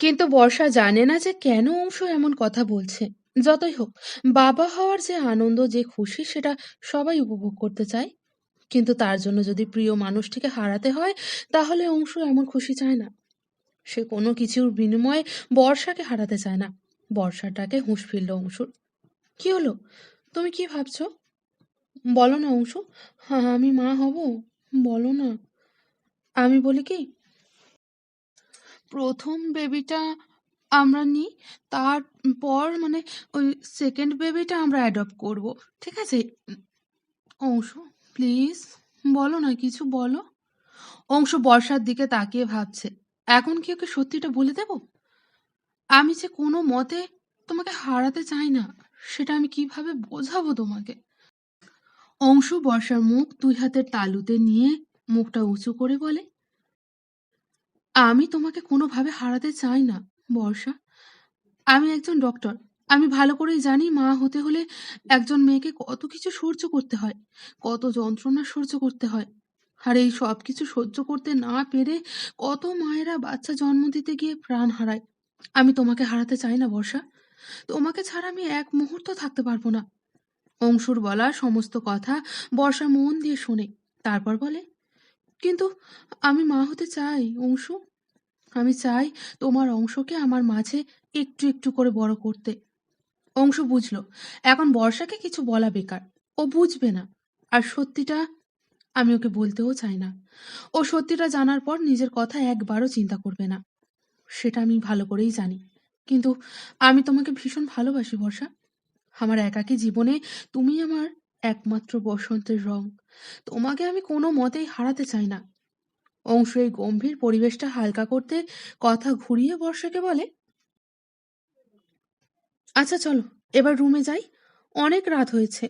কিন্তু বর্ষা জানে না যে কেন অংশ এমন কথা বলছে। যতই হোক, বাবা হওয়ার যে আনন্দ, যে খুশি, সেটা সবাই উপভোগ করতে চায়। কিন্তু তার জন্য যদি প্রিয় মানুষটিকে হারাতে হয়, তাহলে অংশ এমন খুশি চায় না। সে কোনো কিছুর বিনিময়ে বর্ষাকে হারাতে চায় না। বর্ষাটাকে হুঁশ ফিরল অংশুর। কি হলো? তুমি কি ভাবছ? বলো না অংশু। হ্যাঁ আমি মা হব। বলো না। আমি বলি কি প্রথম বেবিটা আমরা নিই, তারপর মানে ওই সেকেন্ড বেবিটা আমরা অ্যাডপ্ট করব। ঠিক আছে? অংশু প্লিজ বলো না, কিছু বলো। অংশ বর্ষার দিকে তাকিয়ে ভাবছে, এখন কি ওকে সত্যিটা বলে দেব? আমি যে কোনো মতে তোমাকে হারাতে চাই না, সেটা আমি কীভাবে বোঝাবো তোমাকে? অংশু বর্ষার মুখ দুই হাতের তালুতে নিয়ে মুখটা উঁচু করে বলে আমি তোমাকে কোনোভাবে হারাতে চাই না, বর্ষা। আমি একজন ডক্টর আমি ভালো করেই জানি মা হতে হলে একজন মেয়েকে কত কিছু সহ্য করতে হয়, কত যন্ত্রণা সহ্য করতে হয়। আর এই সব কিছু সহ্য করতে না পেরে কত মায়েরা বাচ্চা জন্ম দিতে গিয়ে প্রাণ হারায়। আমি তোমাকে হারাতে চাই না, বর্ষা। তোমাকে ছাড়া আমি এক মুহূর্ত থাকতে পারব না। অংশুর বলা সমস্ত কথা বর্ষা মন দিয়ে শোনে, তারপর বলে, কিন্তু আমি মা হতে চাই, অংশু। আমি চাই তোমার অংশকে আমার মাঝে একটু একটু করে বড় করতে। অংশ বুঝলো, এখন বর্ষাকে কিছু বলা বেকার। ও বুঝবে না। আর সত্যিটা আমি ওকে বলতেও চাই না। ও সত্যিটা জানার পর নিজের কথা একবারও চিন্তা করবে না। সেটা আমি ভালো করেই জানি। কিন্তু আমি তোমাকে ভীষণ ভালোবাসি, বর্ষা। আমার একাকী জীবনে তুমি আমার একমাত্র বসন্তের রং। তোমাকে আমি কোনো মতেই হারাতে চাই না। অংশ এই গম্ভীর পরিবেশটা হালকা করতে কথা ঘুরিয়ে বর্ষাকে বলে আচ্ছা চলো, এবার রুমে যাই। অনেক রাত হয়েছে।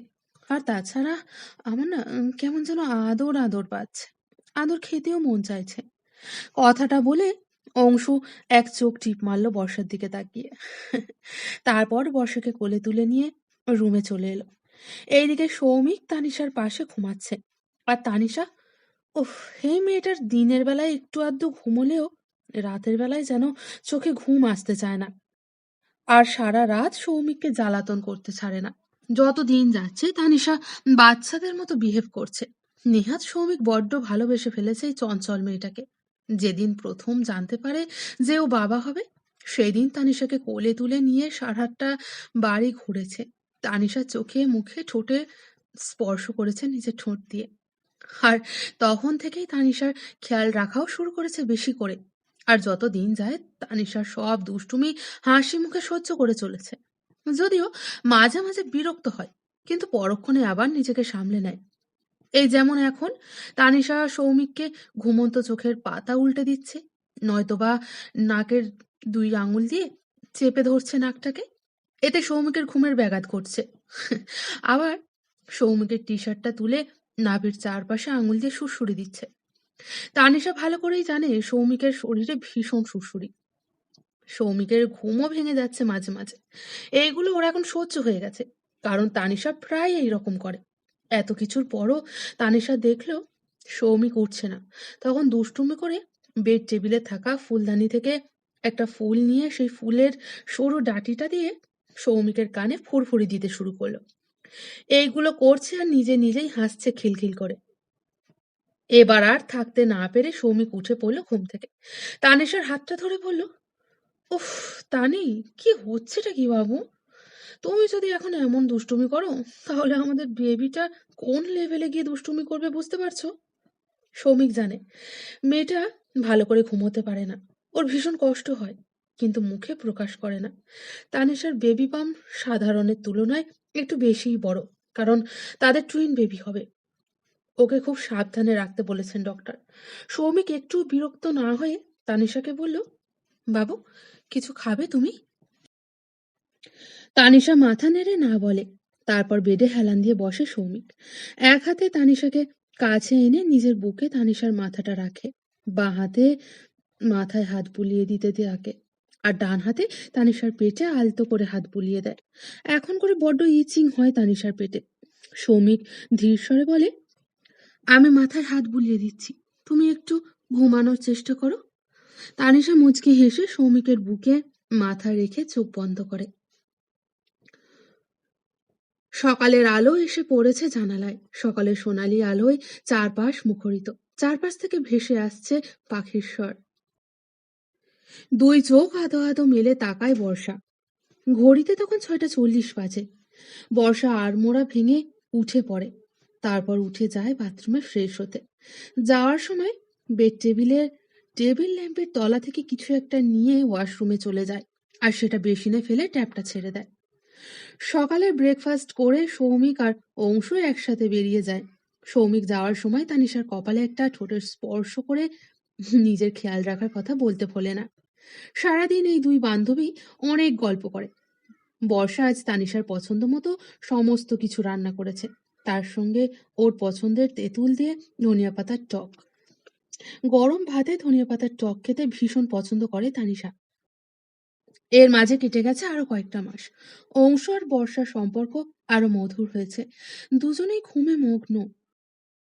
আর তাছাড়া আমার না কেমন যেন আদর আদর পাচ্ছে। আদর খেতেও মন চাইছে। কথাটা বলে অংশু এক চোখ টিপ মারলো বর্ষার দিকে তাকিয়ে। তারপর বর্ষাকে কোলে তুলে নিয়ে রুমে চলে এলো। এইদিকে সৌমিক তানিশার পাশে ঘুমাচ্ছে। আর তানিশা উফ, এই মেয়েটার দিনের বেলায় একটু আধটু ঘুমোলেও রাতের বেলায় যেন চোখে ঘুম আসতে চায় না। আর সারা রাত সৌমিককে জ্বালাতন করতে ছাড়ে না। যত দিন যাচ্ছে তানিশা বাচ্চাদের মতো বিহেভ করছে। নেহাত সৌমিক বড্ড ভালোবেসে ফেলেছে এই চঞ্চল মেয়েটাকে। যেদিন প্রথম জানতে পারে যে ও বাবা হবে, সেদিন তানিশাকে কোলে তুলে নিয়ে সারাটা বাড়ি ঘুরেছে। তানিশা চোখে মুখে ঠোঁটে স্পর্শ করেছে নিজের ঠোঁট দিয়ে। আর তখন থেকেই তানিশার খেয়াল রাখাও শুরু করেছে বেশি করে। আর যত দিন যায়, তানিশার সব দুষ্টুমি হাসি মুখে সহ্য করে চলেছে। যদিও মাঝে মাঝে বিরক্ত হয়, কিন্তু পরক্ষণে আবার নিজেকে সামলে নেয়। এই যেমন এখন, তানিশা সৌমিককে ঘুমন্ত চোখের পাতা উল্টে দিচ্ছে, নয়তোবা নাকের দুই আঙুল দিয়ে চেপে ধরছে নাকটাকে। এতে সৌমিকের ঘুমের ব্যাঘাত ঘটছে। আবার সৌমিকের টি শার্টটা তুলে নাভির চারপাশে আঙুল দিয়ে সুড়সুড়ি দিচ্ছে। তানিশা ভালো করেই জানে সৌমিকের শরীরে ভীষণ সুড়সুড়ি। সৌমিকের ঘুমও ভেঙে যাচ্ছে মাঝে মাঝে। এইগুলো ওর এখন সহ্য হয়ে গেছে, কারণ তানিশা প্রায় এইরকম করে। এত কিছুর পরও তানিশা দেখল সৌমিক উঠছে না। তখন দুষ্টুমি করে বেড টেবিলে থাকা ফুলদানি থেকে একটা ফুল নিয়ে সেই ফুলের সরু ডাটিটা দিয়ে সৌমিকের কানে ফুরফুরি দিতে শুরু করল। এইগুলো করছে আর নিজে নিজেই হাসছে খিলখিল করে। এবার আর থাকতে না পেরে সৌমিক উঠে পড়ল ঘুম থেকে। তানিশার হাতটা ধরে বলল, উফ, তানি, কি হচ্ছেটা কি বাবু? তুমি যদি এখন এমন দুষ্টুমি করো, তাহলে আমাদের বেবিটা কোন লেভেলে গিয়ে দুষ্টুমি করবে বুঝতে পারছ? সৌমিক জানে, মেয়েটা ভালো করে ঘুমোতে পারে না। ওর ভীষণ কষ্ট হয়, কিন্তু মুখে প্রকাশ করে না। তানেশার বেবি পাম সাধারণের তুলনায় একটু বেশিই বড়, কারণ তাদের টুইন বেবি হবে। ওকে খুব সাবধানে রাখতে বলেছেন ডক্টর সৌমিক একটু বিরক্ত না হয়ে তানিশাকে বলল, বাবু, কিছু খাবে তুমি? তানিশা মাথা নেড়ে না বলে, তারপর বেডে হেলান দিয়ে বসে সৌমিক। এক হাতে তানিশাকে কাছে এনে নিজের বুকে তানিশার মাথাটা রাখে, বাঁ হাতে মাথায় হাত বুলিয়ে দিতে থাকে। আর ডান হাতে তানিশার পেটে আলতো করে হাত বুলিয়ে দেয়। এখন করে বড্ড ইচিং হয় তানিশার পেটে। সৌমিক ধীর স্বরে বলে, আমি মাথায় হাত বুলিয়ে দিচ্ছি। তুমি একটু ঘুমানোর চেষ্টা করো। তানিশা মুচকি হেসে সৌমিকের বুকে মাথা রেখে চোখ বন্ধ করে। সকালের আলো এসে পড়েছে জানালায়। সকালের সোনালি আলোয় চারপাশ মুখরিত। চারপাশ থেকে ভেসে আসছে পাখির স্বর। দুই চোখ আদো আদো মেলে তাকায় বর্ষা। ঘড়িতে তখন ছয়টা চল্লিশ বাজে। বর্ষা আড়মোড়া ভেঙে উঠে পড়ে। তারপর উঠে যায় বাথরুমে ফ্রেশ হতে। যাওয়ার সময় বেড টেবিলের, টেবিল ল্যাম্পের তলা থেকে কিছু একটা নিয়ে ওয়াশরুমে চলে যায় আর সেটা বেসিনে ফেলে ট্যাপটা ছেড়ে দেয়। সকালে ব্রেকফাস্ট করে সৌমিক আর অংশ একসাথে বেরিয়ে যায়। সৌমিক যাওয়ার সময় তানিশার কপালে একটা ঠোঁটের স্পর্শ করে নিজের খেয়াল রাখার কথা বলতে ভোলে না। সারাদিন এই দুই বান্ধবী অনেক গল্প করে। বর্ষা আজ তানিশার পছন্দ মতো সমস্ত কিছু রান্না করেছে। তার সঙ্গে ওর পছন্দের তেঁতুল দিয়ে ধনিয়া পাতার টক। গরম ভাতে ধনিয়া পাতার টক খেতে ভীষণ পছন্দ করে তানিশা। এর মাঝে কেটে গেছে আরও কয়েকটা মাস। অংশ আর বর্ষার সম্পর্ক আরও মধুর হয়েছে। দুজনেই ঘুমে মগ্ন।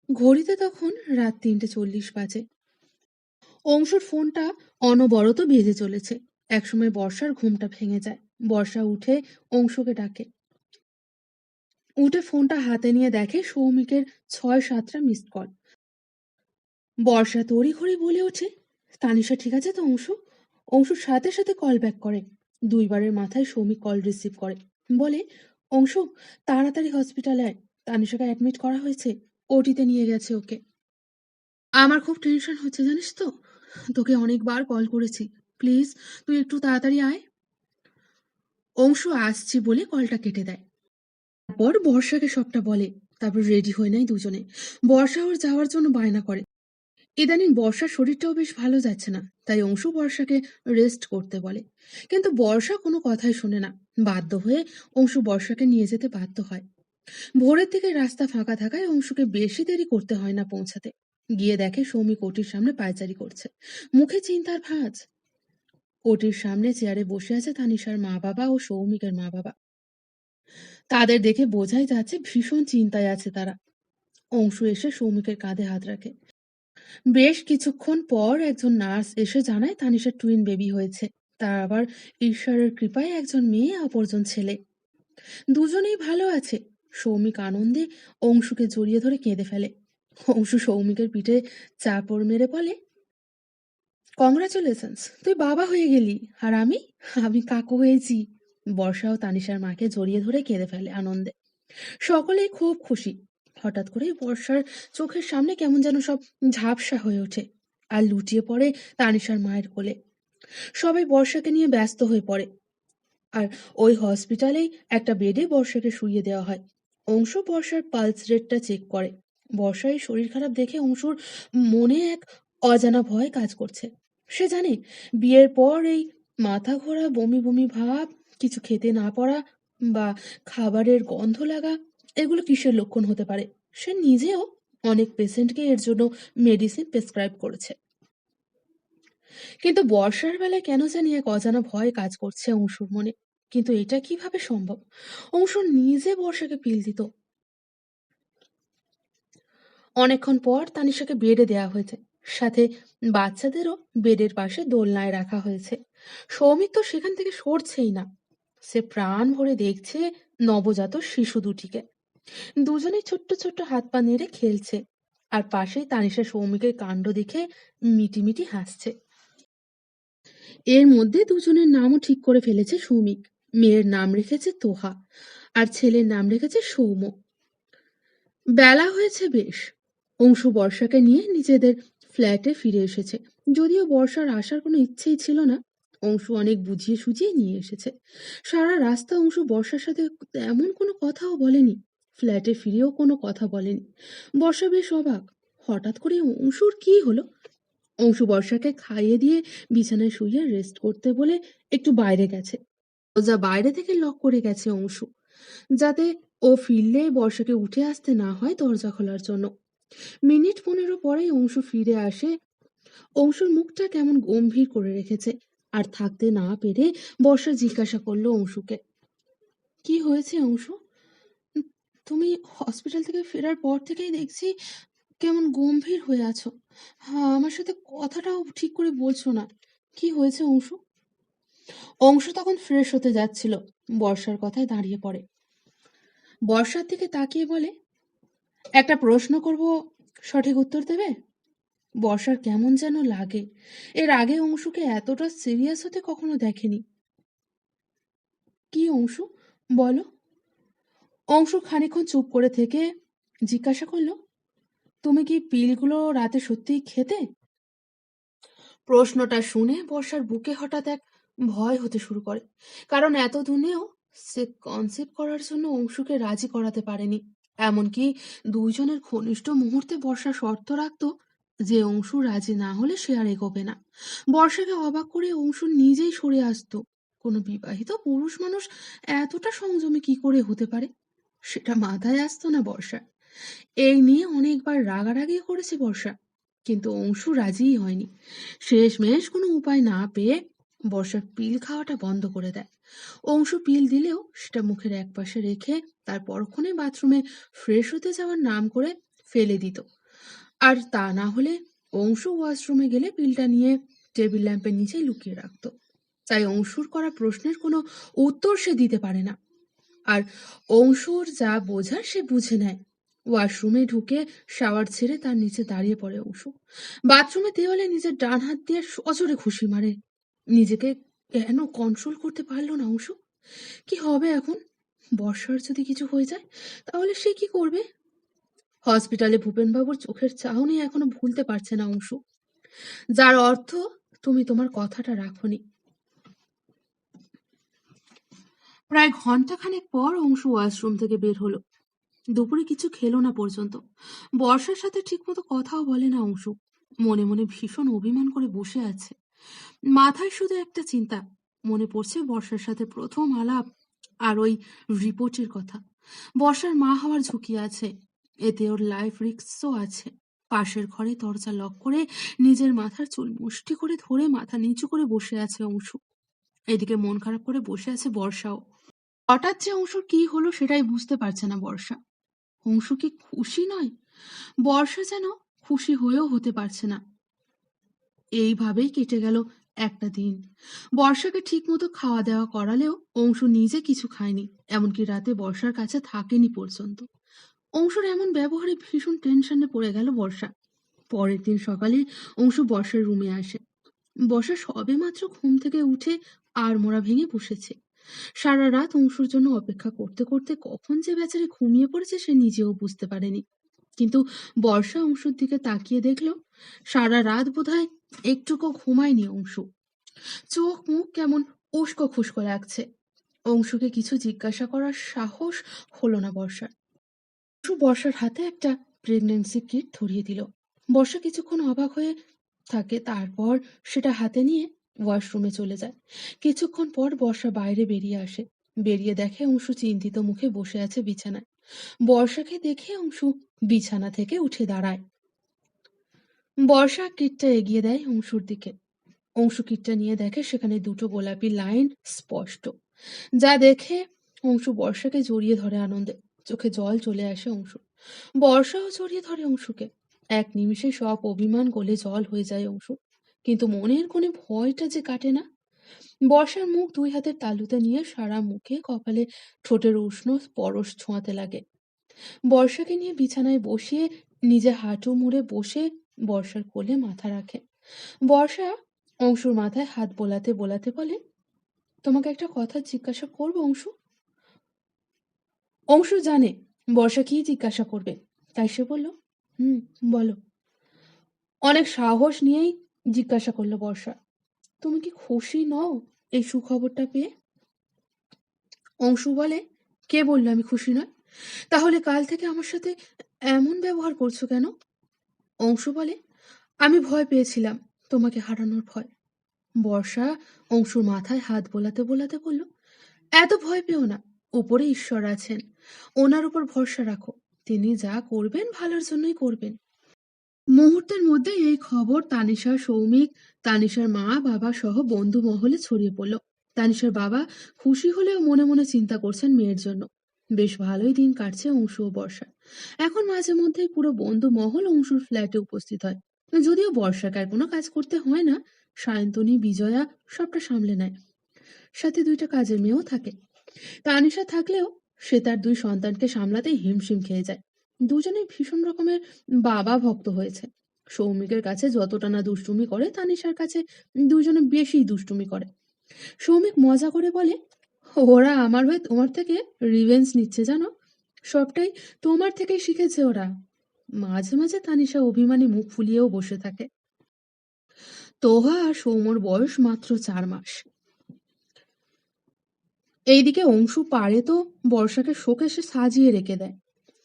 ঘড়িতে তখন রাত তিনটে চল্লিশ বাজে। অংশুর ফোনটা অনবরত ভেজে চলেছে। একসময় বর্ষার ঘুমটা ভেঙে যায়। বর্ষা উঠে অংশুকে ডাকে। উঠে ফোনটা হাতে নিয়ে দেখে সৌমিকের ছয় সাতটা মিসড কল বর্ষা তড়িঘড়ি বলে ওঠে, তানিশা, ঠিক আছে তো অংশু? অংশুর সাথে সাথে কল ব্যাক করে। দুইবারের মাথায় সৌমিক কল রিসিভ করে। বলে, অংশু, তাড়াতাড়ি হসপিটালে আয়। তানিশাকে অ্যাডমিট করা হয়েছে। ওটিতে নিয়ে গেছে ওকে। আমার খুব টেনশন হচ্ছে, জানিস তো? তোকে অনেকবার কল করেছি। প্লিজ, তুই একটু তাড়াতাড়ি আয়। অংশু আসছি বলে কলটা কেটে দেয়। তারপর বর্ষাকে সবটা বলে, তারপর রেডি হয়ে নেয় দুজনে। বর্ষা ওর যাওয়ার জন্য বায়না করে। ইদানিং বর্ষার শরীরটাও বেশ ভালো যাচ্ছে না, তাই অংশু বর্ষাকে রেস্ট করতে বলে। কিন্তু বর্ষা কোনো কথাই শোনে না। বাধ্য হয়ে অংশু বর্ষাকে নিয়ে যেতে বাধ্য হয়। ভোরের থেকে রাস্তা ফাঁকা থাকায় অংশুকে বেশি দেরি করতে হয় না পৌঁছাতে। গিয়ে দেখে সৌমিক কোটির সামনে পায়চারি করছে। মুখে চিন্তার ভাঁজ। কোটির সামনে চেয়ারে বসে আছে তানিশার মা বাবা ও সৌমিকের মা বাবা তাদের দেখে বোঝাই যাচ্ছে ভীষণ চিন্তায় আছে তারা। অংশু এসে সৌমিকের কাঁধে হাত রাখে। বেশ কিছুক্ষণ পর একজন নার্স এসে জানায় তানিশার টুইন বেবি হয়েছে। তার আবার ঈশ্বরের কৃপায় একজন মেয়ে অপরজন ছেলে। দুজনেই ভালো আছে। সৌমিক আনন্দে অংশুকে জড়িয়ে ধরে কেঁদে ফেলে। অংশু সৌমিকের পিঠে চাপড় মেরে বলে কংগ্রাচুলেশনস তুই বাবা হয়ে গেলি। আর আমি? আমি কাকু হয়েছি। বর্ষা ও তানিশার মাকে জড়িয়ে ধরে কেঁদে ফেলে আনন্দে। সকলেই খুব খুশি। হঠাৎ করে বর্ষার চোখের সামনে কেমন যেন সব ঝাপসা হয়ে ওঠে আর লুটিয়ে পড়ে তানিশার মায়ের কোলে। সবাই বর্ষাকে নিয়ে ব্যস্ত হয়ে পড়ে। আর ওই হসপিটালেই একটা বেডে বর্ষাকে শুইয়ে দেওয়া হয়। অংশ বর্ষার পালস রেটটা চেক করে। বর্ষার এই শরীর খারাপ দেখে অংশুর মনে এক অজানা ভয় কাজ করছে। সে জানে, বিয়ের পর এই মাথা ঘোরা, বমি বমি ভাব, কিছু খেতে না পারা বা খাবারের গন্ধ লাগা, এগুলো কিসের লক্ষণ হতে পারে? সে নিজেও অনেক পেশেন্টকে এর জন্য মেডিসিন প্রেসক্রাইব করেছে। কিন্তু বর্ষার বেলায় কেন জানি এক অজানা ভয় কাজ করছে অংশুর মনে। কিন্তু এটা কীভাবে সম্ভব? অংশ নিজে বর্ষাকে পিল দিত। অনেকক্ষণ পর তানিশাকে বেডে দেয়া হয়েছে। সাথে বাচ্চাদেরও বেডের পাশে দোলনায় রাখা হয়েছে। সৌমিক তো সেখান থেকে সরছেই না। সে প্রাণ ভরে দেখছে নবজাত শিশু দুটিকে। দুজনে ছোট্ট ছোট্ট হাত পা নেড়ে খেলছে আর পাশেই তানিশা সৌমিকের কাণ্ড দেখে মিটিমিটি হাসছে। এর মধ্যে দুজনের নামও ঠিক করে ফেলেছে সৌমিক। মেয়ের নাম রেখেছে তোহা আর ছেলের নাম রেখেছে সৌম বেলা হয়েছে বেশ। অংশু বর্ষাকে নিয়ে নিজেদের ফ্ল্যাটে ফিরে এসেছে। যদিও বর্ষার আসার কোনো ইচ্ছেই ছিল না, অংশু অনেক বুঝিয়ে সুঝিয়ে নিয়ে এসেছে। সারা রাস্তা অংশু বর্ষার সাথে তেমন কোনো কথাও বলেনি, ফ্ল্যাটে ফিরেও কোনো কথা বলেনি। বর্ষা বেশ অবাক, হঠাৎ করে অংশুর কি হলো? অংশু বর্ষাকে খাইয়ে দিয়ে বিছানায় শুইয়ে রেস্ট করতে বলে একটু বাইরে গেছে। দরজা বাইরে থেকে লক করে গেছে অংশু। যাতে ও ফিরলে বর্ষাকে উঠে আসতে না হয় দরজা খোলার জন্য। মিনিট পনেরো পরেই অংশু ফিরে আসে। অংশুর মুখটা কেমন গম্ভীর করে রেখেছে। আর থাকতে না পেরে বর্ষা জিজ্ঞাসা করল অংশুকে। কি হয়েছে অংশু? তুমি হসপিটাল থেকে ফেরার পর থেকেই দেখছি কেমন গম্ভীর হয়ে আছো। হ্যাঁ আমার সাথে কথাটাও ঠিক করে বলছো না। কি হয়েছে অংশু? অংশু তখন ফ্রেশ হতে যাচ্ছিল। বর্ষার কথায় দাঁড়িয়ে পড়ে। বর্ষার দিকে তাকিয়ে বলে একটা প্রশ্ন করব, সঠিক উত্তর দেবে? বর্ষার কেমন যেন লাগে। এর আগে অংশুকে এতটা সিরিয়াস হতে কখনো দেখেনি। কি অংশু? বলো। অংশু খানিকক্ষণ চুপ করে থেকে জিজ্ঞাসা করল, তুমি কি পিলগুলো রাতে সত্যিই খেতে? প্রশ্নটা শুনে বর্ষার বুকে হঠাৎ এক ভয় হতে শুরু করে। কারণ এতদিনেও সে কনসেপ্ট করার জন্য অংশুকে রাজি করাতে পারেনি। এমনকি দুইজনের ঘনিষ্ঠ মুহূর্তে বর্ষা শর্ত রাখতো যে অংশু রাজি না হলে সে আর এগোবে না। বর্ষাকে অবাক করে অংশু নিজেই সরে আসতো। কোনো বিবাহিত পুরুষ মানুষ এতটা সংযমী কি করে হতে পারে? সেটা মাথায় আসতো না বর্ষা এই নিয়ে অনেকবার রাগারাগি করেছে বর্ষা। কিন্তু অংশু রাজিই হয়নি। শেষমেশ কোনো উপায় না পেয়ে বর্ষা পিল খাওয়াটা বন্ধ করে দেয়। অংশু পিল দিলেও সেটা মুখের একপাশে রেখে তার পরক্ষণে বাথরুমে ফ্রেশ হতে যাওয়ার নাম করে ফেলে দিত। আর তা না হলে অংশু ওয়াশরুমে গেলে পিলটা নিয়ে টেবিল ল্যাম্পের নিচে লুকিয়ে রাখত। তাই অংশুর করা প্রশ্নের কোনো উত্তর সে দিতে পারে না। আর অংশুর যা বোঝার সে বুঝে নেয়। ওয়াশরুমে ঢুকে শাওয়ার ছেড়ে তার নিচে দাঁড়িয়ে পড়ে অংশু। বাথরুমে দেওয়ালে নিজের ডান হাত দিয়ে অজরে খুশি মারে। নিজেকে কেন কন্ট্রোল করতে পারল না অংশু? কি হবে এখন? বর্ষার যদি কিছু হয়ে যায়, তাহলে সে কি করবে? হসপিটালে ভূপেনবাবুর চোখের চাহনি এখনও ভুলতে পারছে না অংশু। যার অর্থ তুমি তোমার কথাটা রাখনি। প্রায় ঘন্টাখানেক পর অংশু ওয়াশরুম থেকে বের হলো। দুপুরে কিছু খেলো না পর্যন্ত। বর্ষার সাথে ঠিকমতো কথাও বলে না অংশু। মনে মনে ভীষণ অভিমান করে বসে আছে। মাথায় শুধু একটা চিন্তা মনে পড়ছে বর্ষার সাথে প্রথম আলাপ আর ওই রিপোর্টের কথা। বর্ষার মা হওয়ার ঝুঁকি আছে, এতে ওর লাইফ রিস্কও আছে। পাশের ঘরে দরজা লক করে নিজের মাথার চুল মুষ্টি করে ধরে মাথা নিচু করে বসে আছে অংশু। এদিকে মন খারাপ করে বসে আছে বর্ষাও। হঠাৎ যে অংশুর কি হলো সেটাই বুঝতে পারছে না বর্ষা। অংশু কি খুশি নয়? বর্ষা যেন খুশি হয়েও হতে পারছে না। এইভাবেই কেটে গেল একটা দিন। বর্ষাকে ঠিকমতো খাওয়া দাওয়া করালেও অংশু নিজে কিছু খায়নি, এমনকি রাতে বর্ষার কাছে থাকেনি পর্যন্ত। অংশুর এমন ব্যবহারে ভীষণ টেনশনে পড়ে গেল বর্ষা। পরের দিন সকালে অংশু বর্ষার রুমে আসে। বর্ষা সবে মাত্র ঘুম থেকে উঠে আর মোড়া ভেঙে বসেছে। সারা রাত অংশুর জন্য অপেক্ষা করতে করতে কখন যে বেচারি ঘুমিয়ে পড়েছে সে নিজেও বুঝতে পারেনি। কিন্তু বর্ষা অংশুর দিকে তাকিয়ে দেখল, সারা রাত বোধহয় একটুকু ঘুমায়নি অংশু। চোখ মুখ কেমন উস্কো খুস্কো লাগছে। অংশুকে কিছু জিজ্ঞাসা করার সাহস হলো না বর্ষার। অংশু বর্ষার হাতে একটা প্রেগনেন্সি কিট ধরিয়ে দিল। বর্ষা কিছুক্ষণ অবাক হয়ে থাকে, তারপর সেটা হাতে নিয়ে ওয়াশরুমে চলে যায়। কিছুক্ষণ পর বর্ষা বাইরে বেরিয়ে আসে। বেরিয়ে দেখে অংশু চিন্তিত মুখে বসে আছে বিছানায়। বর্ষাকে দেখে অংশু বিছানা থেকে উঠে দাঁড়ায়। বর্ষা কিটটা এগিয়ে দেয় অংশুর দিকে। অংশু কিটটা নিয়ে দেখে সেখানে দুটো গোলাপি লাইন স্পষ্ট। যা দেখে অংশু বর্ষাকে জড়িয়ে ধরে আনন্দে। চোখে জল চলে আসে অংশু বর্ষাও জড়িয়ে ধরে অংশুকে। এক নিমিষে সব অভিমান গলে জল হয়ে যায় অংশু কিন্তু মনের কোণে ভয়টা যে কাটে না? বর্ষার মুখ দুই হাতের তালুতে নিয়ে সারা মুখে কপালে ঠোঁটের উষ্ণ পরশ ছোঁয়াতে লাগে। বর্ষাকে নিয়ে বিছানায় বসিয়ে নিজে হাঁটু মুড়ে বসে বর্ষার কোলে মাথা রাখে। বর্ষা অংশুর মাথায় হাত বোলাতে বোলাতে বলে, তোমাকে একটা কথা জিজ্ঞাসা করব অংশু? অংশু জানে বর্ষা কি জিজ্ঞাসা করবে, তাই সে বলল, হুম, বলো। অনেক সাহস নিয়েই জিজ্ঞাসা করল বর্ষা। তুমি কি খুশি নও এই সুখবরটা পেয়ে? অংশু বলে, কে বলল আমি খুশি নয় তাহলে কাল থেকে আমার সাথে এমন ব্যবহার করছ কেন? অংশু বলে, আমি ভয় পেয়েছিলাম তোমাকে হারানোর ভয়। বর্ষা অংশুর মাথায় হাত বোলাতে বোলাতে বলল, এত ভয় পেও না, উপরে ঈশ্বর আছেন, ওনার উপর ভরসা রাখো, তিনি যা করবেন ভালোর জন্যই করবেন। মুহূর্তের মধ্যে এই খবর তানিশা সৌমিক, তানিশার মা, বাবা সহ বন্ধু মহলে ছড়িয়ে পড়ল। তানিশার বাবা খুশি হলেও মনে মনে চিন্তা করছেন মেয়ের জন্য। বেশ ভালোই দিন কাটছে অংশু ও বর্ষা। এখন মাঝে মধ্যেই পুরো বন্ধু মহল অংশুর ফ্ল্যাটে উপস্থিত হয়। যদিও বর্ষাকে কোনো কাজ করতে হয় না, সায়ন্তনী, বিজয়া সবটা সামলে নেয়। সাথে দুইটা কাজের মেয়েও থাকে। তানিশা থাকলেও সে তার দুই সন্তানকে সামলাতেই হিমশিম খেয়ে যায়। দুজনেই ভীষণ রকমের বাবা ভক্ত হয়েছে। সৌমিকের কাছে যতটা না দুষ্টুমি করে, তানিশার কাছে দুজনে বেশি দুষ্টুমি করে। সৌমিক মজা করে বলে, ওরা আমার হয়ে তোমার থেকে রিভেঞ্জ নিচ্ছে জানো? সবটাই তোমার থেকেই শিখেছে ওরা। মাঝে মাঝে তানিশা অভিমানী মুখ ফুলিয়েও বসে থাকে। তোহা আর সৌমর বয়স মাত্র চার মাস। এইদিকে অংশু পারে তো বর্ষাকে শোকেশে সাজিয়ে রেখে দেয়।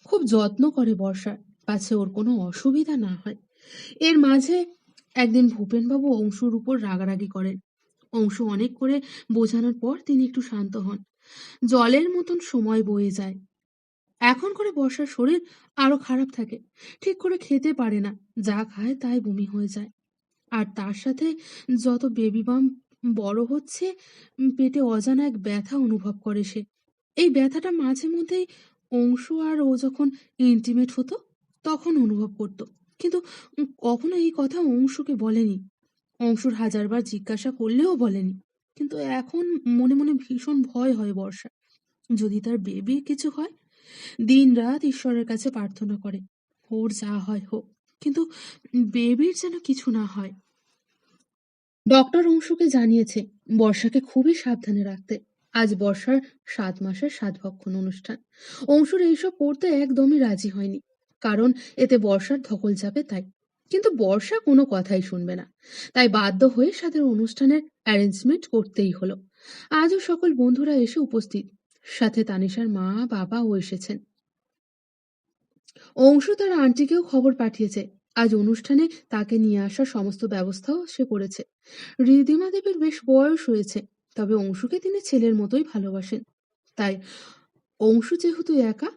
খুব যত্ন করে বর্ষার পাছে ওর কোনো অসুবিধা না হয়। এর মাঝে একদিন ভূপেনবাবু অংশুর উপর রাগারাগি করেন। অংশু অনেক করে বোঝানোর পর তিনি একটু শান্ত হন। জলের মতন সময় বয়ে যায়। এখন করে বর্ষার শরীর আরও খারাপ থাকে। ঠিক করে খেতে পারে না। যা খায় তাই বমি হয়ে যায়। আর তার সাথে যত বেবি বাম বড় হচ্ছে পেটে অজানা এক ব্যথা অনুভব করে সে। এই ব্যথাটা মাঝে মধ্যেই অংশু আর ও যখন ইন্টিমেট হতো, তখন অনুভব করত। কিন্তু কখনো এই কথা অংশুকে বলেনি। অংশুর হাজারবার জিজ্ঞাসা করলেও বলেনি। কিন্তু এখন মনে মনে ভীষণ ভয় হয় বর্ষা যদি তার বেবির কিছু হয় দিন রাত ঈশ্বরের কাছে প্রার্থনা করে ওর যা হয় হোক। কিন্তু বেবির যেন কিছু না হয়। ডক্টর অংশুকে জানিয়েছে, বর্ষাকে খুবই সাবধানে রাখতে। আজ বর্ষার সাত মাসের সাত ভক্ষণ অনুষ্ঠান। অংশুর এইসব করতে একদমই রাজি হয়নি, কারণ এতে বর্ষার ধকল যাবে তাই। কিন্তু বর্ষা কোনো কথাই শুনবে না, তাই বাধ্য হয়ে সাথে অনুষ্ঠানের অ্যারেঞ্জমেন্ট করতেই হলো। আজও সকল বন্ধুরা এসে উপস্থিত, সাথে তানিশার মা, বাবাও এসেছেন। অংশু তার আন্টিকেও খবর পাঠিয়েছে, আজ অনুষ্ঠানে তাকে নিয়ে আসার সমস্ত ব্যবস্থাও সে করেছে। রিদিমা দেবীর বেশ বয়স হয়েছে তবে অংশুকে তিনি ছেলের মতোই ভালোবাসেন। তাই অংশু যেহেতু একা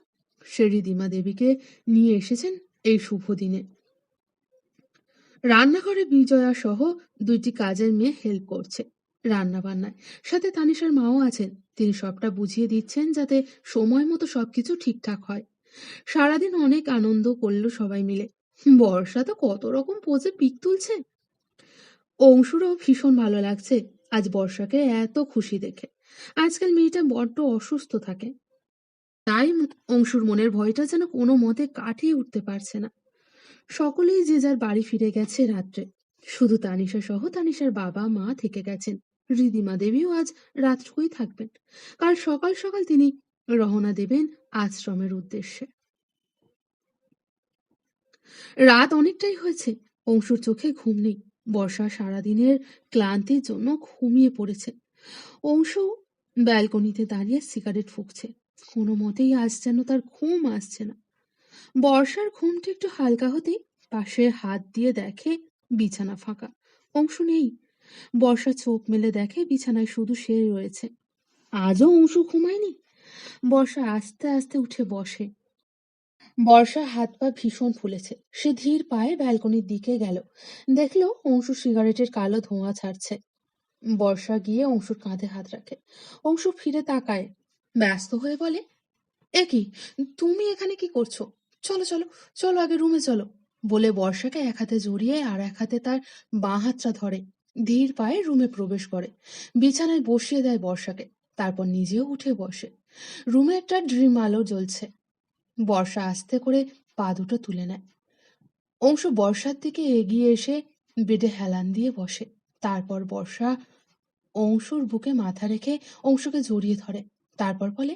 সে রিদিমা দেবীকে নিয়ে এসেছেন এই শুভ দিনে। রান্নাঘরে বিজয়া সহ দুইটি কাজের মেয়ে হেল্প করছে রান্না বান্নায় সাথে তানিশার মাও আছেন। তিনি সবটা বুঝিয়ে দিচ্ছেন যাতে সময় মতো সবকিছু ঠিকঠাক হয়। সারাদিন অনেক আনন্দ করল সবাই মিলে। বর্ষা তো কত রকম পোজে পিক তুলছে। অংশুরও ভীষণ ভালো লাগছে আজ বর্ষাকে এত খুশি দেখে। আজকাল মেয়েটা বড্ড অসুস্থ থাকে। তাই অংশুর মনের ভয়টা যেন কোনো মতে কাটিয়ে উঠতে পারছে না। সকলেই যে যার বাড়ি ফিরে গেছে রাত্রে। শুধু তানিশা সহ তানিশার বাবা, মা থেকে গেছেন। রিদিমা দেবীও আজ রাতটুকুই থাকবেন। কাল সকাল সকাল তিনি রওনা দেবেন আশ্রমের উদ্দেশ্যে। রাত অনেকটাই হয়েছে। অংশুর চোখে ঘুম নেই। বর্ষা সারাদিনের ক্লান্তির জন্য ঘুমিয়ে পড়েছে। অংশু ব্যালকনিতে দাঁড়িয়ে সিগারেট ফুঁকছে। কোনো মতেই আজ যেন তার ঘুম আসছে না। বর্ষার ঘুমটা একটু হালকা হতেই পাশে হাত দিয়ে দেখে বিছানা ফাঁকা। অংশু নেই। বর্ষা চোখ মেলে দেখে বিছানায় শুধু সে রয়েছে। আজও অংশু ঘুমায়নি? বর্ষা আস্তে আস্তে উঠে বসে। বর্ষার হাত পা ভীষণ ফুলেছে। সে ধীর পায়ে ব্যালকনির দিকে গেল। দেখল অংশু সিগারেটের কালো ধোঁয়া ছাড়ছে। বর্ষা গিয়ে অংশুর কাঁধে হাত রাখে। অংশু ফিরে তাকায়। ব্যস্ত হয়ে বলে, এ কি? তুমি এখানে কি করছ? চলো চলো চলো আগে রুমে চলো। বলে বর্ষাকে এক হাতে জড়িয়ে আর এক হাতে তার বাঁ হাতটা ধরে। ধীর পায়ে রুমে প্রবেশ করে। বিছানায় বসিয়ে দেয় বর্ষাকে। তারপর নিজেও উঠে বসে। রুমে একটা ড্রিম আলো জ্বলছে। বর্ষা আস্তে করে পা দুটো তুলে নেয়। অংশু বর্ষার দিকে এগিয়ে এসে বেডে হেলান দিয়ে বসে। তারপর বর্ষা অংশুর বুকে মাথা রেখে অংশকে জড়িয়ে ধরে। তারপর বলে,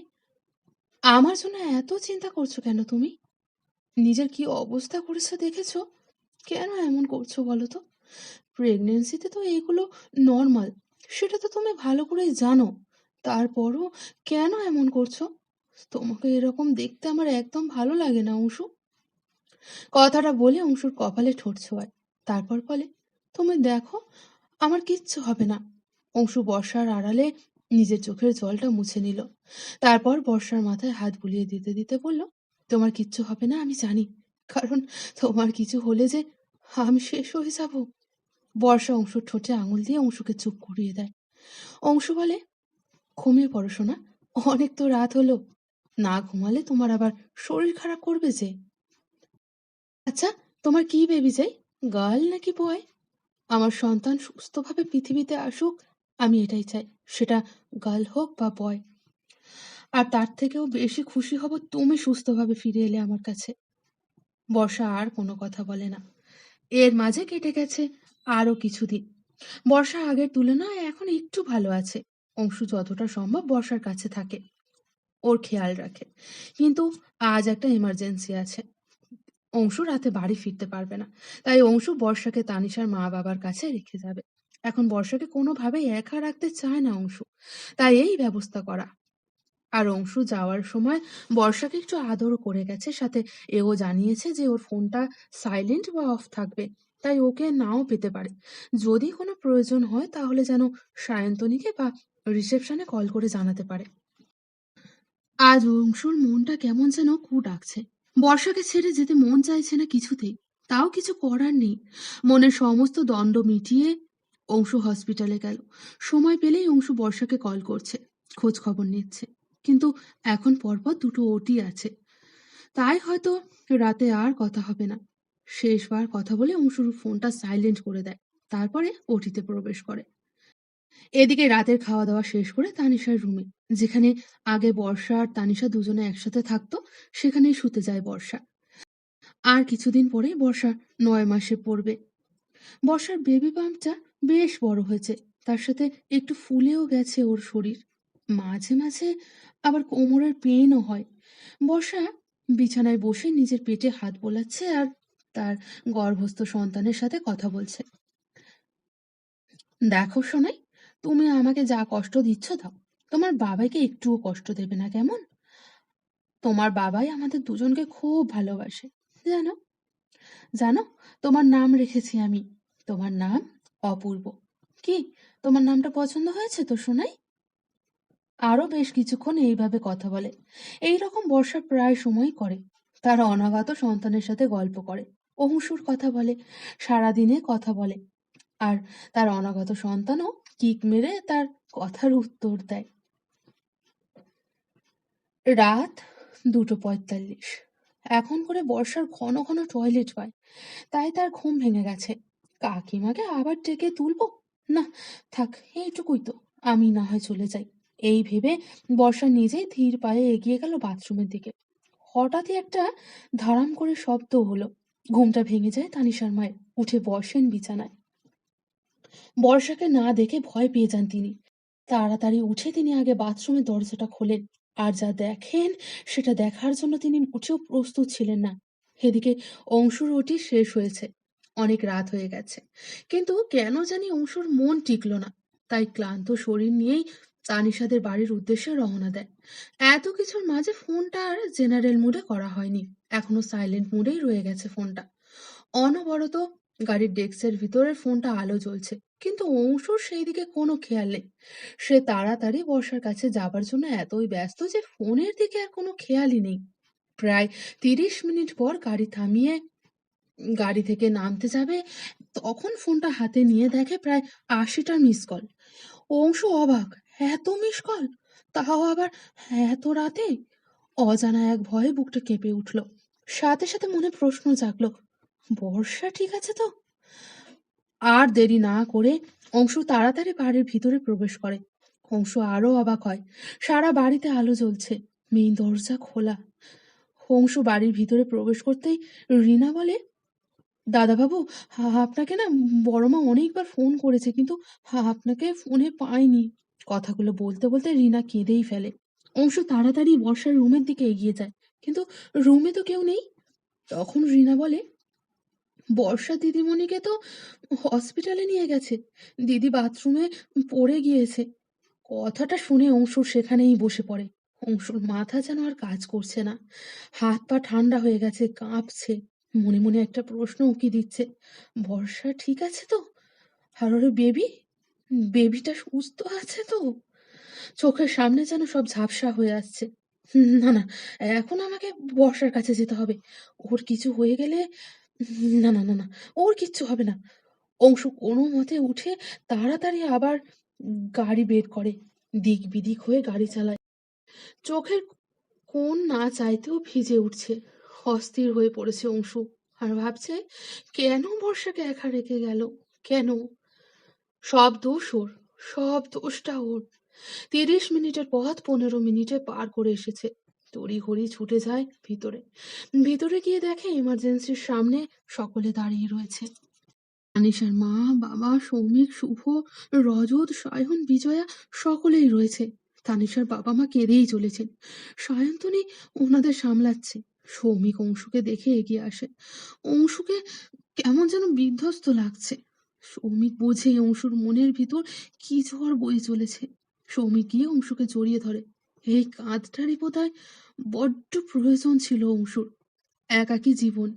আমার জন্য এত চিন্তা করছ কেন তুমি? নিজের কি অবস্থা করেছ দেখেছ? কেন এমন করছ বলো তো? প্রেগনেন্সিতে তো এইগুলো নর্মাল, সেটা তো তুমি ভালো করে জানো। তারপরও কেন এমন করছ? তোমাকে এরকম দেখতে আমার একদম ভালো লাগে না, অংশু। কথাটা বলে অংশুর কপালে ঠোঁট ছোঁয়ায়। তারপর বলে, তুমি দেখো, আমার কিচ্ছু হবে না। অংশু বর্ষার আড়ালে নিজের চোখের জলটা মুছে নিল। তারপর বর্ষার মাথায় হাত বুলিয়ে দিতে দিতে বলল, তোমার কিচ্ছু হবে না, আমি জানি। কারণ তোমার কিছু হলে যে আমি শেষ হয়ে যাব। বর্ষা অংশুর ঠোঁটে আঙুল দিয়ে অংশুকে চুপ করিয়ে দেয়। অংশু বলে, ঘুমিয়ে পড়ো শোনা অনেক তো রাত হলো। না ঘুমালে তোমার আবার শরীর খারাপ করবে যে। আচ্ছা তোমার কি বেবি চাই গার্ল নাকি বয় আমার সন্তান সুস্থভাবে পৃথিবীতে আসুক, আমি এটাই চাই, সেটা গার্ল হোক বা বয় আর তার থেকেও বেশি খুশি হব তুমি সুস্থভাবে ফিরে এলে আমার কাছে। বর্ষা আর কোনো কথা বলে না। এর মাঝে কেটে গেছে আরও কিছুদিন। বর্ষা আগের তুলনায় এখন একটু ভালো আছে। অংশু যতটা সম্ভব বর্ষার কাছে থাকে। ওর খেয়াল রাখে। কিন্তু আজ একটা এমার্জেন্সি আছে। অংশু রাতে বাড়ি ফিরতে পারবে না। তাই অংশু বর্ষাকে তানিশার মা বাবার কাছে রেখে যাবে। এখন বর্ষাকে কোনোভাবেই একা রাখতে চায় না অংশু। তাই এই ব্যবস্থা করা। আর অংশু যাওয়ার সময় বর্ষাকে একটু আদর করে গেছে, সাথে এও জানিয়েছে যে ওর ফোনটা সাইলেন্ট বা অফ থাকবে। তাই ওকে নাও পেতে পারে। যদি কোনো প্রয়োজন হয় তাহলে যেন সায়ন্তনীকে বা রিসেপশনে কল করে জানাতে পারে। আজ অংশুর মনটা কেমন যেন কু ডাকছে বর্ষাকে ছেড়ে যেতে মন চাইছে না কিছুতেই। তাও কিছু করার নেই। মনের সমস্ত দণ্ড মিটিয়ে অংশু হসপিটালে গেল। সময় পেলেই অংশু বর্ষাকে কল করছে, খোঁজ খবর নিচ্ছে। কিন্তু এখন পরপর দুটো ওটি আছে। তাই হয়তো রাতে আর কথা হবে না। শেষবার কথা বলে অংশুর ফোনটা সাইলেন্ট করে দেয়। তারপরে ওটিতে প্রবেশ করে। এদিকে রাতের খাওয়া দাওয়া শেষ করে তানিশার রুমে। যেখানে আগে বর্ষা আর তানিশা দুজনে একসাথে থাকতো, সেখানেই শুতে যায় বর্ষা। আর কিছুদিন পরেই বর্ষা নয় মাসে পড়বে। বর্ষার বেবি পাম্পটা বেশ বড় হয়েছে। তার সাথে একটু ফুলেও গেছে ওর শরীর। মাঝে মাঝে আবার কোমরের পেনও হয়। বর্ষা বিছানায় বসে নিজের পেটে হাত বোলাচ্ছে আর তার গর্ভস্থ সন্তানের সাথে কথা বলছে। দেখো সোনাই তুমি আমাকে যা কষ্ট দিচ্ছ দাও। তোমার বাবাইকে একটুও কষ্ট দেবে না, কেমন? তোমার বাবাই আমাদের দুজনকে খুব ভালোবাসে, জানো? জানো? তোমার নাম রেখেছি আমি। তোমার নাম অপূর্ব। কি? তোমার নামটা পছন্দ হয়েছে তো শোনাই আরও বেশ কিছুক্ষণ এইভাবে কথা বলে। এই রকম বর্ষা প্রায় সময় করে। তার অনাগত সন্তানের সাথে গল্প করে। অংশুর কথা বলে, সারাদিনে কথা বলে। আর তার অনাগত সন্তানও কিক মেরে তার কথার উত্তর দেয়। রাত দুটো পঁয়তাল্লিশ। এখন করে বর্ষার ঘন ঘন টয়লেট হয়, তাই তার ঘুম ভেঙে গেছে। কাকিমাকে আবার ডেকে তুলবো? না, থাক, এইটুকুই তো, আমি না হয় চলে যাই। এই ভেবে বর্ষা নিজেই ধীর পায়ে এগিয়ে গেল বাথরুমের দিকে। হঠাৎই একটা ধারাম করে শব্দ হলো। ঘুমটা ভেঙে যায় তানিশার মায়ের, উঠে বসেন বিছানায়। বর্ষাকে না দেখে ভয় পেয়ে যান তিনি। তাড়াতাড়ি উঠে তিনি আগে বাথরুমের দরজাটা খোলেন, আর যা দেখেন সেটা দেখার জন্য তিনি মোটেও প্রস্তুত ছিলেন না। এদিকে অংশুর ওটি শেষ হয়েছে, অনেক রাত হয়ে গেছে। কিন্তু কেন জানি অংশুর মন টিকলো না, তাই ক্লান্ত শরীর নিয়েই তানিশাদের বাড়ির উদ্দেশ্যে রওনা দেয়। এত কিছুর মাঝে ফোনটা আর জেনারেল মুডে করা হয়নি, এখনও সাইলেন্ট মুডেই রয়ে গেছে ফোনটা। অনবরত গাড়ির ডেস্কের ভিতরের ফোনটা আলো জ্বলছে, কিন্তু অংশুর সেই দিকে কোনো খেয়াল নেই। সে তাড়াতাড়ি বর্ষার কাছে যাবার জন্য এতই ব্যস্ত যে ফোনের দিকে আর কোনো খেয়ালই নেই। প্রায় তিরিশ মিনিট পর গাড়ি থামিয়ে গাড়ি থেকে নামতে যাবে, তখন ফোনটা হাতে নিয়ে দেখে প্রায় আশিটা মিস কল অংশু অবাক, এত মিস কল তাও আবার এত রাতে? অজানা এক ভয়ে বুকটা কেঁপে উঠল। সাথে সাথে মনে প্রশ্ন জাগলো বর্ষা, ঠিক আছে তো? আর দেরি না করে অংশ তাড়াতাড়ি বাড়ির ভিতরে প্রবেশ করে। অংশু আরও অবাক হয়। সারা বাড়িতে আলো জ্বলছে। মেইন দরজা খোলা। অংশু বাড়ির ভিতরে প্রবেশ করতেই রিনা বলে, দাদাবাবু আপনাকে না বড়মা অনেকবার ফোন করেছে, কিন্তু আপনাকে ফোনে পাইনি। কথাগুলো বলতে বলতে রিনা কেঁদেই ফেলে। অংশ তাড়াতাড়ি বর্ষার রুমের দিকে এগিয়ে যায়, কিন্তু রুমে তো কেউ নেই। তখন রিনা বলে বর্ষা দিদিমণিকে তো হসপিটালে নিয়ে গেছে। দিদি বাথরুমে পড়ে গিয়েছে। কথাটা শুনে অংশুর সেখানেই বসে পড়ে। অংশুর মাথা যেন আর কাজ করছে না। হাত পা ঠান্ডা হয়ে গেছে, কাঁপছে। মনে মনে একটা প্রশ্ন উঁকি দিচ্ছে। বর্ষা ঠিক আছে তো? আর বেবি বেবিটা সুস্থ আছে তো? চোখের সামনে যেন সব ঝাপসা হয়ে আসছে। না না, এখন আমাকে বর্ষার কাছে যেতে হবে। ওর কিছু হয়ে গেলে না না না না, ওর কিচ্ছু হবে না। অংশু কোনো মতে উঠে তাড়াতাড়ি আবার গাড়ি বের করে, দিক বিদিক হয়ে গাড়ি চালায়। চোখের কোন না চাইতেও ভিজে উঠছে, অস্থির হয়ে পড়েছে অংশু। আর ভাবছে, কেন বর্ষাকে একা রেখে গেল? কেন? সব দোষ ওর, সব দোষটা ওর। তিরিশ মিনিটের পথ পনেরো মিনিটে পার করে এসেছে। তড়িঘড়ি ছুটে যায় ভিতরে। ভিতরে গিয়ে দেখে ইমার্জেন্সির সামনে সকলে দাঁড়িয়ে রয়েছে। আনিশার মা, বাবা, সৌমিক, শুভ, রজত, সায়ন, বিজয়া সকলেই রয়েছে। তানিশার বাবা মা কেঁদেই চলেছেন। সায়ন্তনী ওনাদের সামলাচ্ছে। সৌমিক অংশুকে দেখে এগিয়ে আসে। অংশুকে কেমন যেন বিধ্বস্ত লাগছে। সৌমিক বোঝে অংশুর মনের ভিতর কি ঝড় বয়ে চলেছে। সৌমিক গিয়ে অংশুকে জড়িয়ে ধরে। এই কাঁধটারই বোধহয় বড্ড প্রয়োজন ছিল অংশুর। একাকী জীবন।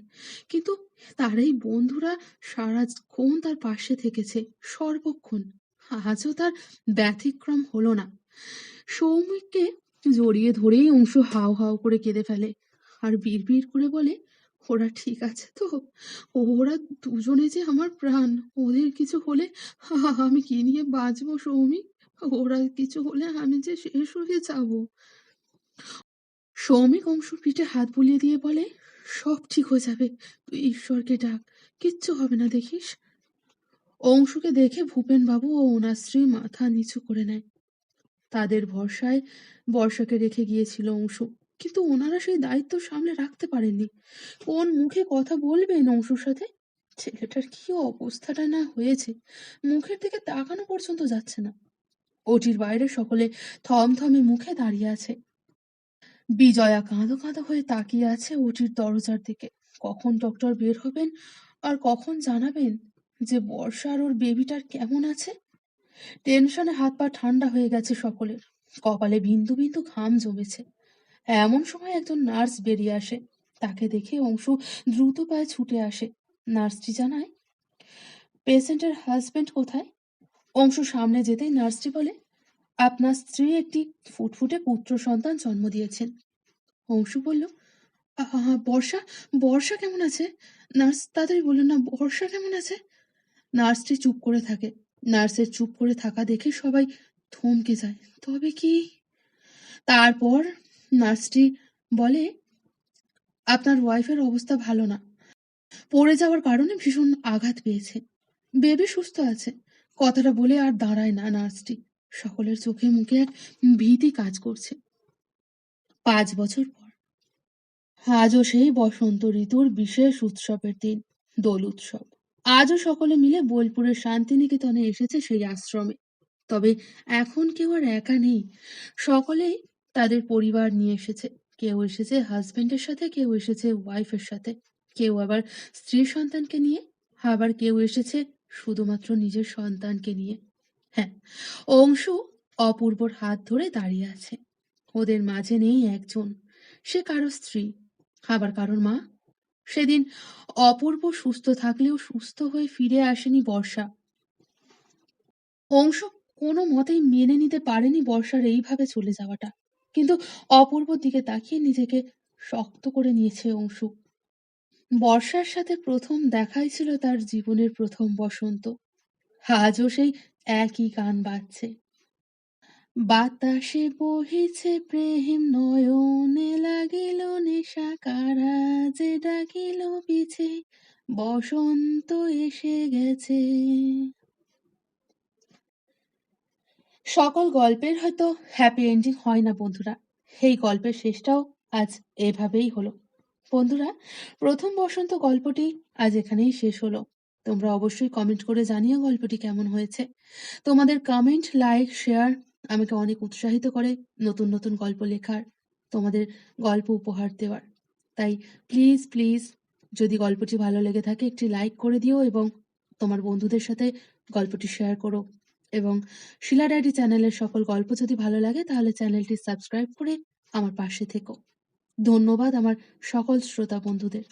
কিন্তু তার এই বন্ধুরা সারাক্ষণ তার পাশে থেকেছে, সর্বক্ষণ। আজও তার ব্যতিক্রম হলো না। সৌমিককে জড়িয়ে ধরেই অংশু হাও হাও করে কেঁদে ফেলে আর বিড়বিড় করে বলে, ওরা ঠিক আছে তো? ওরা দুজনে যে আমার প্রাণ, ওদের কিছু হলে আমি কি নিয়ে বাঁচবো সৌমিক? ওরা কিছু হলে আমি যে শেষ হয়ে যাব। সৌমিক অংশুর পিঠে হাত বুলিয়ে দিয়ে বলে, সব ঠিক হয়ে যাবে তুই ঈশ্বরকে ডাক, কিচ্ছু হবে না দেখিস। অংশুকে দেখে ভূপেন বাবু ও ওনার স্ত্রী মাথা নিচু করে নেয়। তাদের ভরসায় বর্ষাকে রেখে গিয়েছিল অংশু, কিন্তু ওনারা সেই দায়িত্ব সামলে রাখতে পারেননি। কোন মুখে কথা বলবেন অংশুর সাথে? ছেলেটার কি অবস্থাটা না হয়েছে? মুখের দিকে তাকানো পর্যন্ত যাচ্ছে না। ওটির বাইরে সকলে থমথমে মুখে দাঁড়িয়ে আছে। বিজয়া কাঁদো কাঁদো হয়ে তাকিয়ে আছে ওটির দরজার দিকে। কখন ডক্টর বের হবেন আর কখন জানাবেন যে বর্ষা আর ওর বেবিটার কেমন আছে? টেনশনে হাত পা ঠান্ডা হয়ে গেছে সকলের। কপালে বিন্দু বিন্দু ঘাম জমেছে। এমন সময় একজন নার্স বেরিয়ে আসে। তাকে দেখে অংশু দ্রুত পায়ে ছুটে আসে। নার্সটি জানায়, পেশেন্টের হাজবেন্ড কোথায়? অংশু সামনে যেতেই নার্সটি বলে আপনার স্ত্রী একটি ফুটফুটে পুত্র সন্তান জন্ম দিয়েছেন। অংশু বলল "আহা, বর্ষা বর্ষা কেমন আছে? নার্স তাড়াতাড়ি বললেন না বর্ষা কেমন আছে? নার্সটি চুপ করে থাকে। নার্সের চুপ করে থাকা দেখে সবাই থমকে যায়। তবে কি? তারপর নার্সটি বলে আপনার ওয়াইফের অবস্থা ভালো না। পড়ে যাওয়ার কারণে ভীষণ আঘাত পেয়েছে। বেবি সুস্থ আছে। কথাটা বলে আর দাঁড়ায় না নার্সটি। সকলের চোখে মুখে এক ভীতি কাজ করছে। পাঁচ বছর পর। আজও সেই বসন্ত ঋতুর বিশেষ উৎসবের দিন, দোল উৎসব। আজও সকলে মিলে বোলপুরের শান্তিনিকেতনে এসেছে সেই আশ্রমে। তবে এখন কেউ আর একা নেই। সকলেই তাদের পরিবার নিয়ে এসেছে। কেউ এসেছে হাজবেন্ডের সাথে, কেউ এসেছে ওয়াইফের সাথে। কেউ আবার স্ত্রী সন্তানকে নিয়ে, আবার কেউ এসেছে শুধুমাত্র নিজের সন্তানকে নিয়ে। হ্যাঁ অংশু অপূর্বর হাত ধরে দাঁড়িয়ে আছে। ওদের মাঝে নেই একজন। সে কারও স্ত্রী, আবার কারোর মা। সেদিন অপূর্ব সুস্থ থাকলেও সুস্থ হয়ে ফিরে আসেনি বর্ষা। অংশ কোনো মতেই মেনে নিতে পারেনি বর্ষার এইভাবে চলে যাওয়াটা। কিন্তু অপূর্বর দিকে তাকিয়ে নিজেকে শক্ত করে নিয়েছে অংশু। বর্ষার সাথে প্রথম দেখাই ছিল তার জীবনের প্রথম বসন্ত। আজও সেই একই গান বাজছে। বাতাসে বহিছে প্রেম, নয়নে লাগিল নেশা কারা যে ডাকিল পিছে, বসন্ত এসে গেছে। সকল গল্পের হয়তো হ্যাপি এন্ডিং হয় না বন্ধুরা। এই গল্পের শেষটাও আজ এভাবেই হলো। বন্ধুরা, প্রথম বসন্ত গল্পটি আজ এখানেই শেষ হলো। তোমরা অবশ্যই কমেন্ট করে জানিও গল্পটি কেমন হয়েছে। তোমাদের কমেন্ট লাইক শেয়ার আমাকে অনেক উৎসাহিত করে নতুন নতুন গল্প লেখার, তোমাদের গল্প উপহার দেওয়ার। তাই প্লিজ প্লিজ যদি গল্পটি ভালো লেগে থাকে একটি লাইক করে দিও এবং তোমার বন্ধুদের সাথে গল্পটি শেয়ার করো। এবং শিলা ডায়েরি চ্যানেলের সকল গল্প যদি ভালো লাগে তাহলে চ্যানেলটি সাবস্ক্রাইব করে আমার পাশে থেকো। ধন্যবাদ আমার সকল শ্রোতা বন্ধুদের।